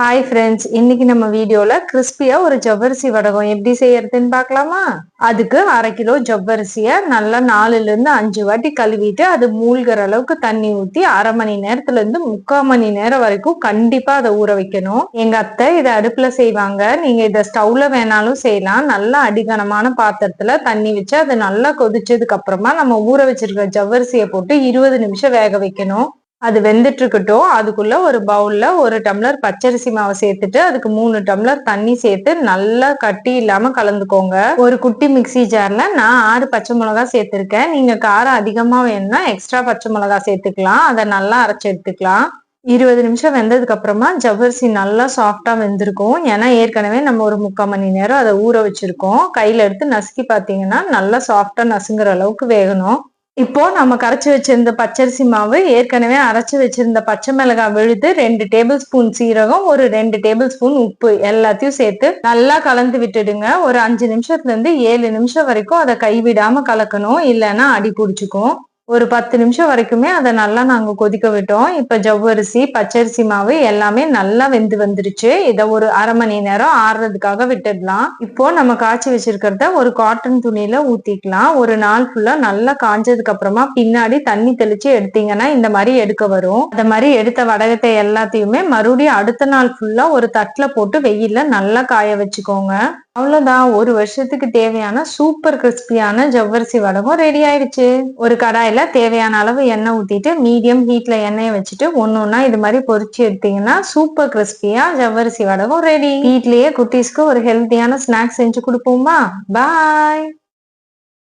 Hi friends இன்னைக்கு நம்ம வீடியோல கிறிஸ்பியா ஒரு ஜவ்வரிசி வடகம் எப்படி செய்யறதுன்னு பார்க்கலாமா? அதுக்கு அரை கிலோ ஜவ்வரிசிய நல்லா நாலுல இருந்து அஞ்சு வாட்டி கழுவிட்டு அது மூழ்கிற அளவுக்கு தண்ணி ஊத்தி அரை மணி நேரத்துல இருந்து முக்கால் மணி நேரம் வரைக்கும் கண்டிப்பா அதை ஊற வைக்கணும். எங்க அத்தை இதை அடுப்புல செய்வாங்க. நீங்க இதை ஸ்டவ்ல வேணாலும் செய்யலாம். நல்லா அடிகனமான பாத்திரத்துல தண்ணி வச்சு அது நல்லா கொதிச்சதுக்கு அப்புறமா நம்ம ஊற வச்சிருக்க ஜவ்வரிசியை போட்டு இருபது நிமிஷம் வேக வைக்கணும். அது வெந்துட்டு இருக்கட்டும் அதுக்குள்ள ஒரு பவுல்ல ஒரு டம்ளர் பச்சரிசி மாவை சேர்த்துட்டு அதுக்கு மூணு டம்ளர் தண்ணி சேர்த்து நல்லா கட்டி இல்லாம கலந்துக்கோங்க. ஒரு குட்டி மிக்சி ஜார்ல நான் ஆறு பச்சை மிளகா சேர்த்திருக்கேன். நீங்க காரம் அதிகமா வேணும்னா எக்ஸ்ட்ரா பச்சை மிளகா சேர்த்துக்கலாம். அதை நல்லா அரைச்சு எடுத்துக்கலாம். இருபது நிமிஷம் வெந்ததுக்கு அப்புறமா ஜவ்வரிசி நல்லா சாஃப்டா வெந்திருக்கும். ஏன்னா ஏற்கனவே நம்ம ஒரு முக்கால் மணி நேரம் அதை ஊற வச்சிருக்கோம். கையில எடுத்து நசுக்கி பாத்தீங்கன்னா நல்லா சாஃப்டா நசுங்குற அளவுக்கு வேகணும். இப்போ நம்ம கரைச்சி வச்சிருந்த பச்சரிசி மாவு ஏற்கனவே அரைச்சி வச்சிருந்த பச்சை மிளகாய் விழுது ரெண்டு டேபிள் ஸ்பூன் சீரகம் ஒரு ரெண்டு டேபிள் ஸ்பூன் உப்பு எல்லாத்தையும் சேர்த்து நல்லா கலந்து விட்டுடுங்க. ஒரு அஞ்சு நிமிஷத்துல இருந்து ஏழு நிமிஷம் வரைக்கும் அதை கைவிடாம கலக்கணும் இல்லைன்னா அடி பிடிச்சிக்கும். ஒரு பத்து நிமிஷம் வரைக்குமே அதை நல்லா நாங்க கொதிக்க விட்டோம். இப்ப ஜவ்வரிசி பச்சரிசி மாவு எல்லாமே நல்லா வெந்து வந்துருச்சு. இதை ஒரு அரை மணி நேரம் ஆறுறதுக்காக விட்டுடலாம். இப்போ நம்ம காய்ச்சி வச்சிருக்கிறத ஒரு காட்டன் துணியில ஊத்திக்கலாம். ஒரு நாள் ஃபுல்லா நல்லா காஞ்சதுக்கு அப்புறமா பின்னாடி தண்ணி தெளிச்சு எடுத்தீங்கன்னா இந்த மாதிரி எடுக்க வரும். அந்த மாதிரி எடுத்த வடகத்தை எல்லாத்தையுமே மறுபடியும் அடுத்த நாள் ஃபுல்லா ஒரு தட்டுல போட்டு வெயில்ல நல்லா காய வச்சுக்கோங்க. அவ்வளவுதான். ஒரு வருஷத்துக்கு தேவையான சூப்பர் கிறிஸ்பியான ஜவ்வரிசி வடகம் ரெடி ஆயிடுச்சு ஒரு கடாயில தேவையான அளவு எண்ணெய் ஊத்திட்டு மீடியம் ஹீட்ல எண்ணெயை வச்சுட்டு ஒன்னு ஒன்னா இது மாதிரி பொரிச்சு எடுத்தீங்கன்னா சூப்பர் கிறிஸ்பியா ஜவ்வரிசி வடகம் ரெடி வீட்லயே குட்டீஸ்க்கு ஒரு ஹெல்த்தியான ஸ்நாக்ஸ் செஞ்சு கொடுப்போமா? பாய்